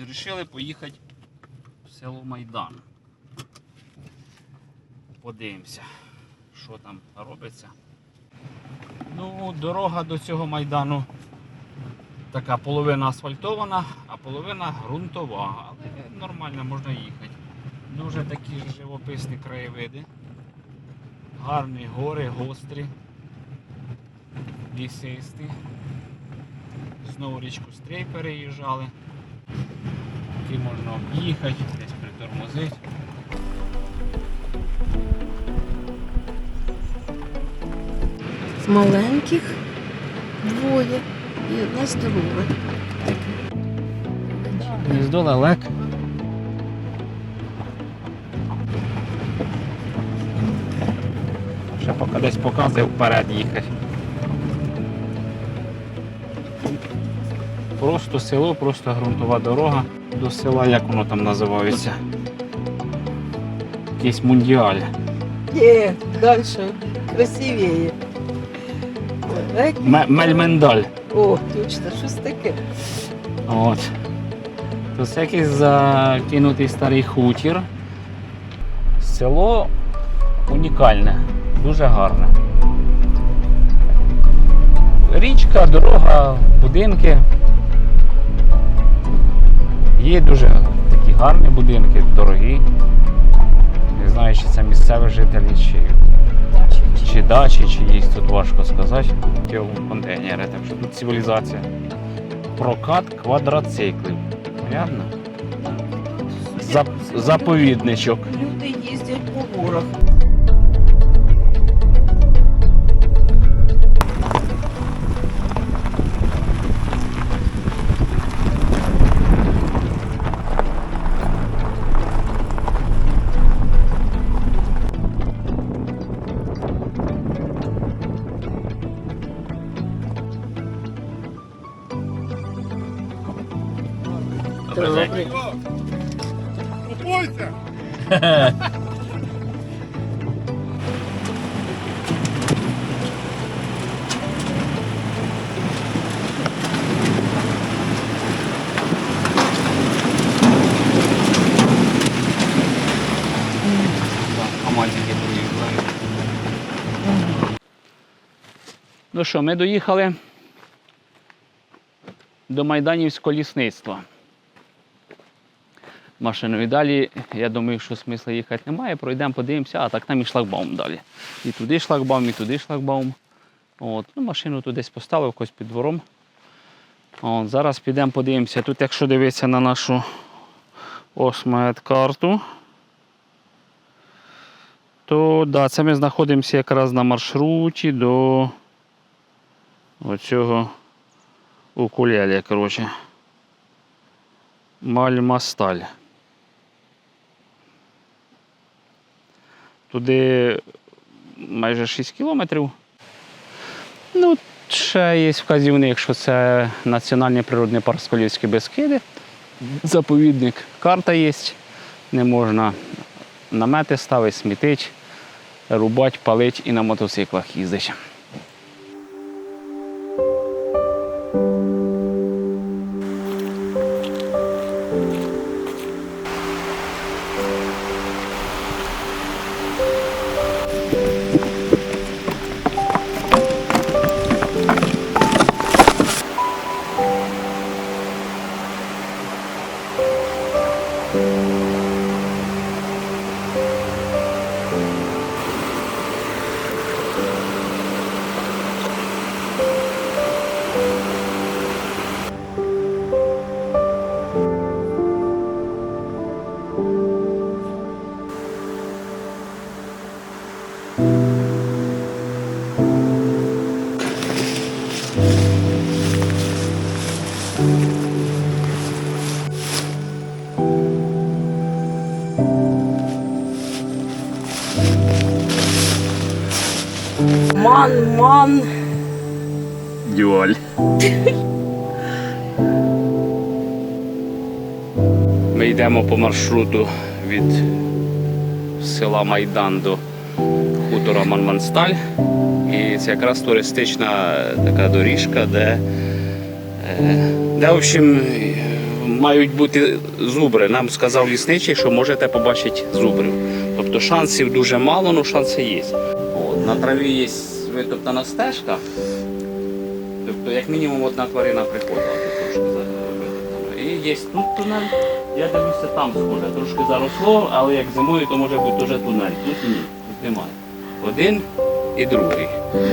вирішили поїхати в село Майдан. Подивимося, що там робиться. Ну, дорога до цього майдану така половина асфальтована, а половина ґрунтова. Але нормально можна їхати. Дуже такі ж живописні краєвиди. Гарні гори, гострі, лісисті. Знову річку Стрей переїжджали. Які можна об'їхати, десь притормозити. маленьких двоє і одне здорове. Гніздо лелек. Ще поки десь показує вперед їхати. Просто село, просто ґрунтова дорога до села, як воно там називається. Якийсь мундіаль. Ні, далі красивіє. Ме- Мельмендаль. О, точно, щось таке. От. То це якийсь закинутий старий хутір. Село унікальне, дуже гарне. Річка, дорога, будинки. Є дуже такі гарні будинки, дорогі. Не знаю, чи це місцеві жителі, чи, чи дачі, чи є тут важко сказати. Контейнери, так що тут цивілізація. Прокат квадроциклів. Понятно? Зап- заповідничок. Люди їздять по горах. Ну що, ми доїхали до Майданівського лісництва. Машиною далі, я думаю, що смисла їхати немає. Пройдемо, подивимося, а так там і шлагбаум далі. І туди шлагбаум, і туди шлагбаум. От, ну, машину тут десь поставив якось під двором. От, зараз підемо подивимося. Тут, якщо дивитися на нашу осмет-карту, то да, це ми знаходимося якраз на маршруті до оцього укулелі, коротше. Мальмасталь. Туди майже 6 кілометрів. Ну, ще є вказівник, що це Національний природний парк Сколівські Бескиди. Заповідник, карта є. Не можна намети ставити, смітить, рубати, палить і на мотоциклах їздить. Ман, ман. Дюаль. Ми йдемо по маршруту від села Майдан до хутора Манмансталь. І це якраз туристична така доріжка, де, е, де в общем, мають бути зубри. Нам сказав лісничий, що можете побачити зубрів. Тобто шансів дуже мало, але шанси є. От, на траві є витоптана стежка. Тобто, як мінімум, одна тварина приходила тут трошки витоптана. І є тут тунель. Я дивлюся, там схоже, трошки заросло, але як зимою, то може бути дуже тунель. Тут ні, тут немає. Один і другий.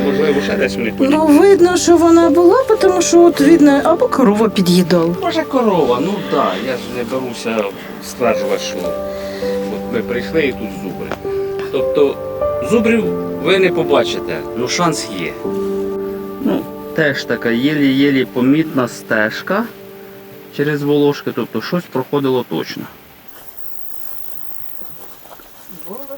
Можливо, ще десь вони тут. Ну, видно, що вона була, тому що от видно, або корова під'їдала. Може корова, ну так, я ж не беруся стверджувати, що от ми прийшли і тут зубри. Тобто зубрів ви не побачите, ну шанс є. Ну, теж така єлі-єлі помітна стежка через волошки, тобто щось проходило точно. Прикольно.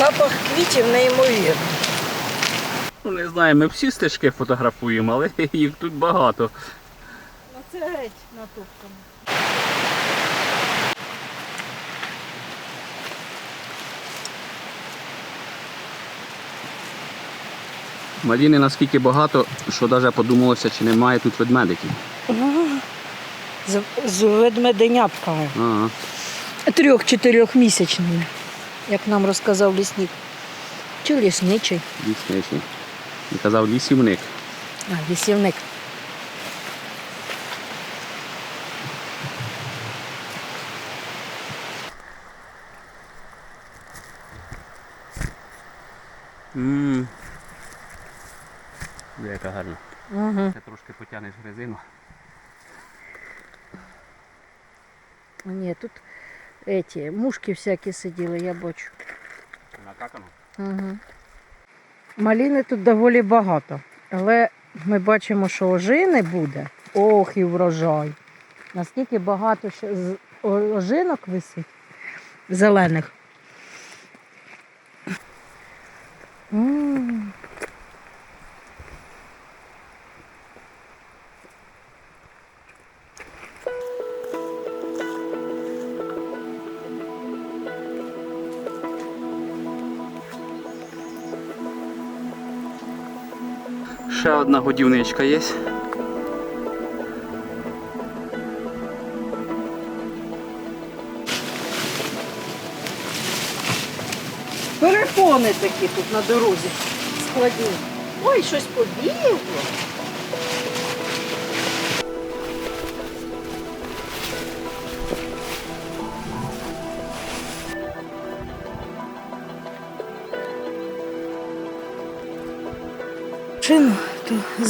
Запах квітів неймовірний. Ну не знаю, ми всі стежки фотографуємо, але їх тут багато. Ну це геть натовкано. Маліни наскільки багато, що навіть подумалося, чи немає тут ведмедиків. З, з ведмеденятками. Ага. Трьох-чотирьохмісячними, як нам розказав лісник. Чи лісничий, Лісничий. Він казав лісівник. а лісівник. Ммм. Яка гарна. Угу. Ти трошки потягнеш резину. Ні, тут эти, мушки всякі сиділи, я бачу. Накакано. Угу. Маліни тут доволі багато, але ми бачимо, що ожини буде. Ох, і врожай. Наскільки багато ще ожинок висить зелених. М. одна годівничка є. Перепони такі тут на дорозі складні. Ой, щось побігло.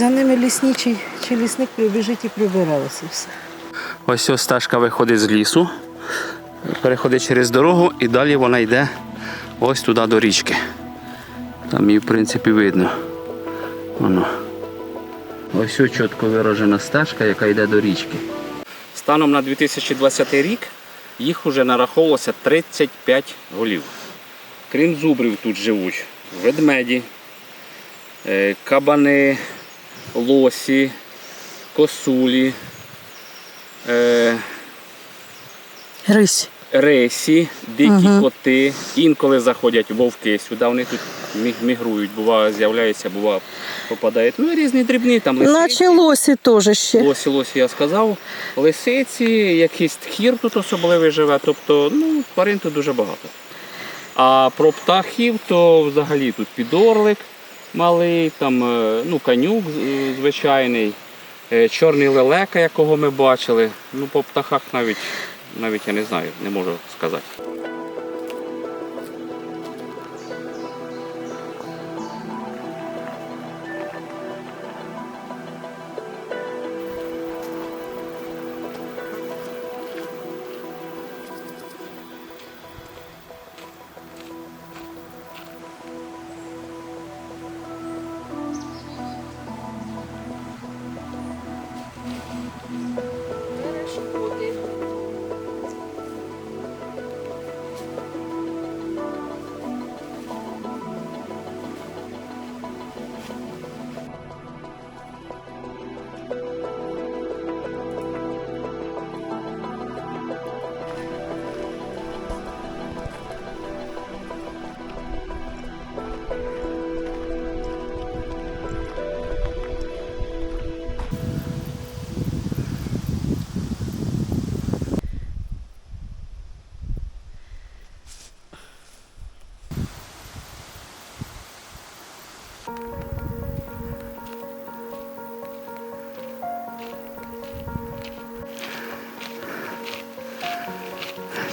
За ними лісничий чи лісник прибіжить і прибиралося все. Ось ось стежка виходить з лісу, переходить через дорогу і далі вона йде ось туди до річки. Там її в принципі видно. Воно. Ось ось чітко виражена стежка, яка йде до річки. Станом на 2020 рік їх вже нараховувалося 35 голів. Крім зубрів тут живуть ведмеді, е, кабани, лосі, косулі, е, Рись. ресі, дикі Мгм. коти. Інколи заходять вовки сюди, вони тут міг- мігрують, бува з'являються, бува попадають. Ну і різні дрібні там лисиці. Наче лосі теж ще. Лосі, лосі, я сказав. Лисиці, якийсь тхір тут особливий живе, тобто ну, тварин тут дуже багато. А про птахів, то взагалі тут підорлик малий, там, е, ну, канюк е, звичайний, е, чорний лелека, якого ми бачили. Ну, по птахах навіть, навіть я не знаю, не можу сказати.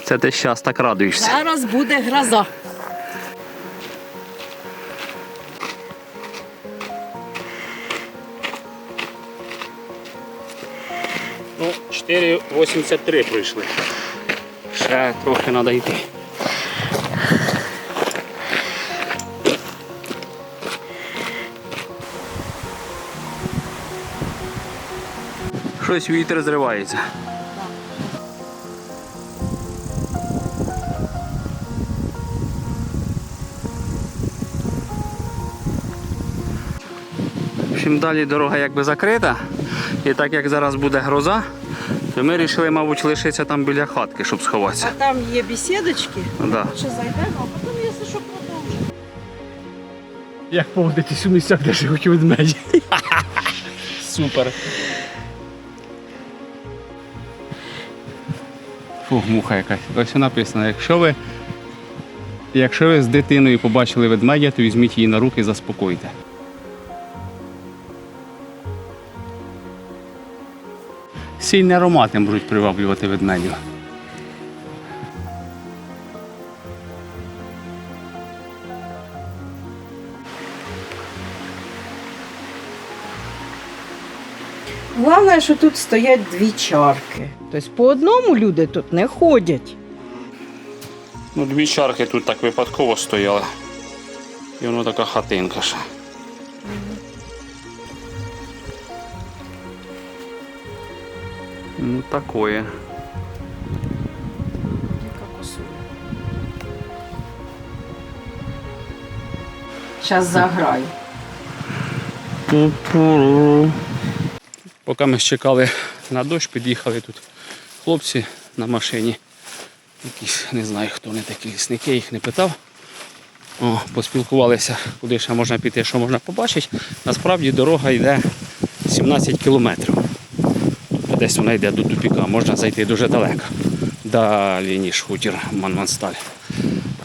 Це ти щас так радуєшся. Зараз буде гроза. Ну, 4,83 пройшли. Ще трохи треба йти. Щось вітер зривається. Чим далі дорога якби закрита, і так як зараз буде гроза, то ми вирішили, мабуть, лишитися там біля хатки, щоб сховатися. А там є бесідочки. Да. Ще зайдемо, а потім, якщо що, продовжимо. Як поводитись у місцях, де живуть ведмеді. Супер. Фу, муха якась. Ось написано, якщо ви, якщо ви з дитиною побачили ведмедя, то візьміть її на руки і заспокойте. Сильні аромати можуть приваблювати ведмедів. Головне, що тут стоять дві чарки. Тобто по одному люди тут не ходять. Ну, дві чарки тут так випадково стояли. І воно така хатинка ще. Ну, такое. Зараз заграю. Поки ми чекали на дощ, під'їхали тут хлопці на машині. Якісь, не знаю, хто вони такі лісники, їх не питав. О, поспілкувалися, куди ще можна піти, що можна побачити. Насправді дорога йде 17 кілометрів. Десь вона йде до тупіка, можна зайти дуже далеко. Далі, ніж хутір Манмансталь.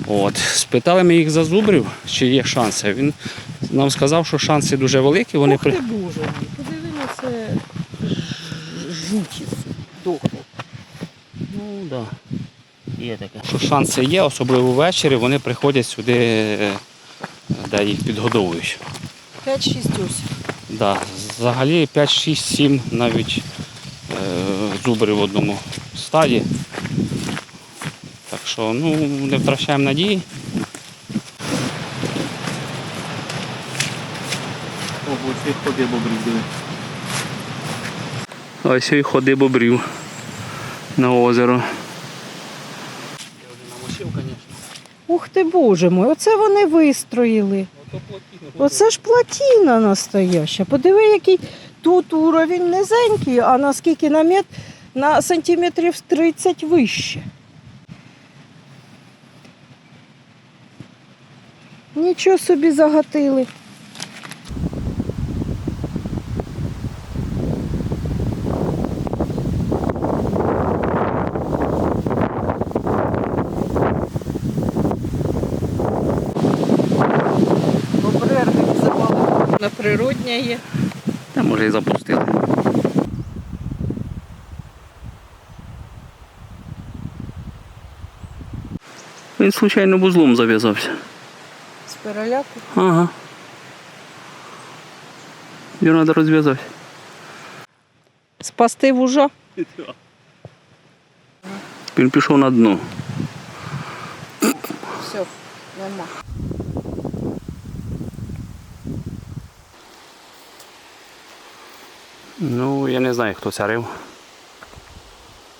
От. Спитали ми їх за зубрів, чи є шанси. Він нам сказав, що шанси дуже великі. Вони при... ти боже мій, подиви це жуті дохло. Ну так. Да. Є таке. Що шанси є, особливо ввечері, вони приходять сюди, е, де їх підгодовують. 5-6 ось. Да. Взагалі 5, 6, 7 навіть зубри в одному стаді. Так що ну, не втрачаємо надії. Ого, ці ходи бобрів. Ось і ходи бобрів на озеро. Я вже намочив, звісно. Ух ти боже мой, оце вони вистроїли. Оце ж плотина настояща. Подиви, який тут уровень низенький, а наскільки на мет на сантиметрів 30 вище. Нічого собі загатили. Природня є. Та може і запустили. Він случайно вузлом зав'язався. З переляку. Ага. Його треба розв'язати. Спасти вужа. Він пішов на дно. Все, нема. Ну, я не знаю, хто це рив.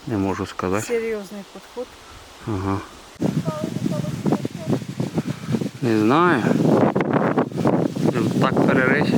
Не можу сказати. Серйозний підход. Ага. Не знаю. Так перерить.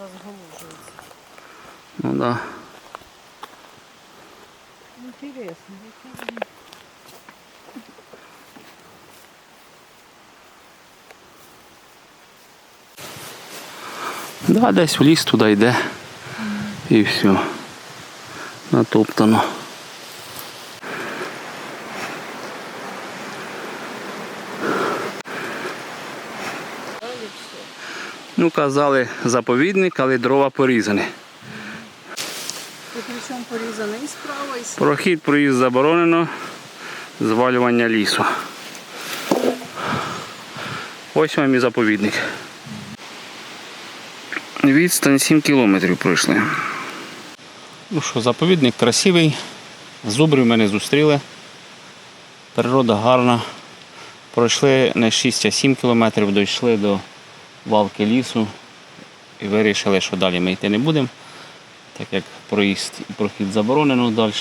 Розголужується. Ну. Да. Інтересно, яке воно. Да, десь в ліс туди йде. І все. Натоптано. Ну, казали заповідник, але дрова порізані. Причому порізано і справа, і сліва. Прохід проїзд заборонено, звалювання лісу. Ось вам і заповідник. Відстань 7 кілометрів пройшли. Ну що, заповідник красивий. Зубрів мене зустріли. Природа гарна. Пройшли не 6, а 7 кілометрів, дійшли до валки лісу і вирішили, що далі ми йти не будемо, так як проїзд і прохід заборонено далі.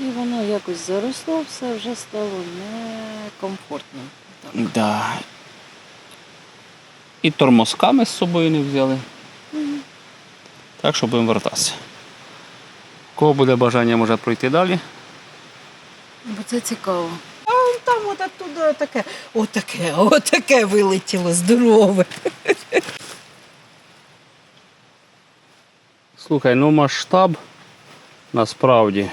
І воно якось заросло, все вже стало некомфортно. Да. І тормозка ми з собою не взяли. Так що будемо вертатися. Кого буде бажання, може пройти далі. Бо це цікаво. А там от оттуда таке, отаке, отаке вилетіло здорове. Слухай, ну масштаб насправді.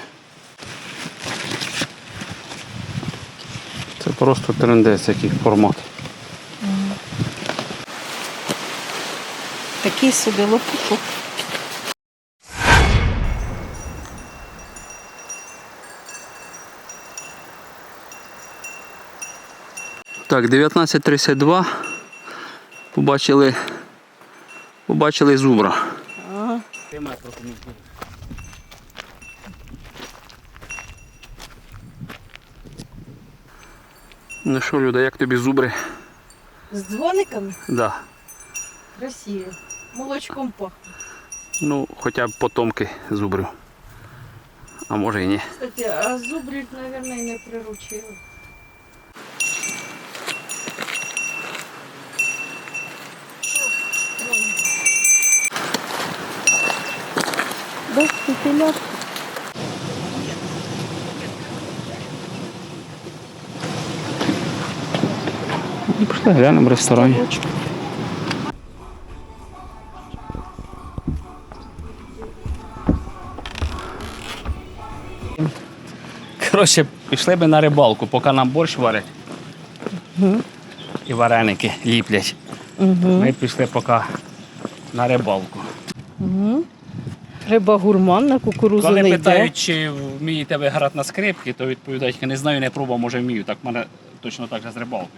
Це просто трендець, який формат. Такий собі лопушок. Так, 19.32. Побачили, побачили зубра. Ага. Ну що, Люда, як тобі зубри? З дзвониками Да. красиві. Молочком пахне. Ну, хоча б потомки зубрів. А може і ні. Кстати, а зубрів, мабуть, і не приручили. Пепеляшка. Ну, Пішли глянемо в ресторані. Коротше, пішли би на рибалку, поки нам борщ варять. І вареники ліплять. Ми пішли поки на рибалку. Риба гурманна, кукурузу Коли не йде. питають, чи вмієте ви грати на скрипки, то відповідають, я не знаю, не пробував, може вмію. Так в мене точно так же з рибалкою.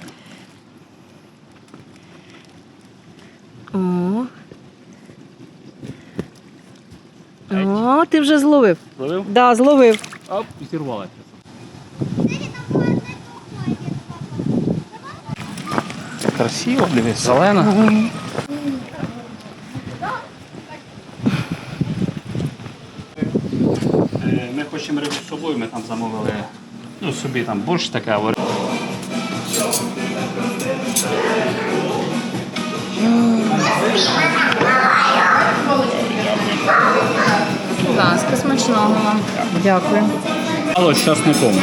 О. О, ти вже зловив. Зловив? Да, зловив. Оп, і зірвалася. Красиво, дивись, зелена. Е, Ми хочемо рибу з собою, ми там замовили ну, собі там борщ таке, Будь ласка, смачного вам. Дякую. Алло, з часником.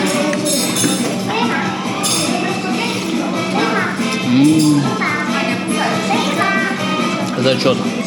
Зачет.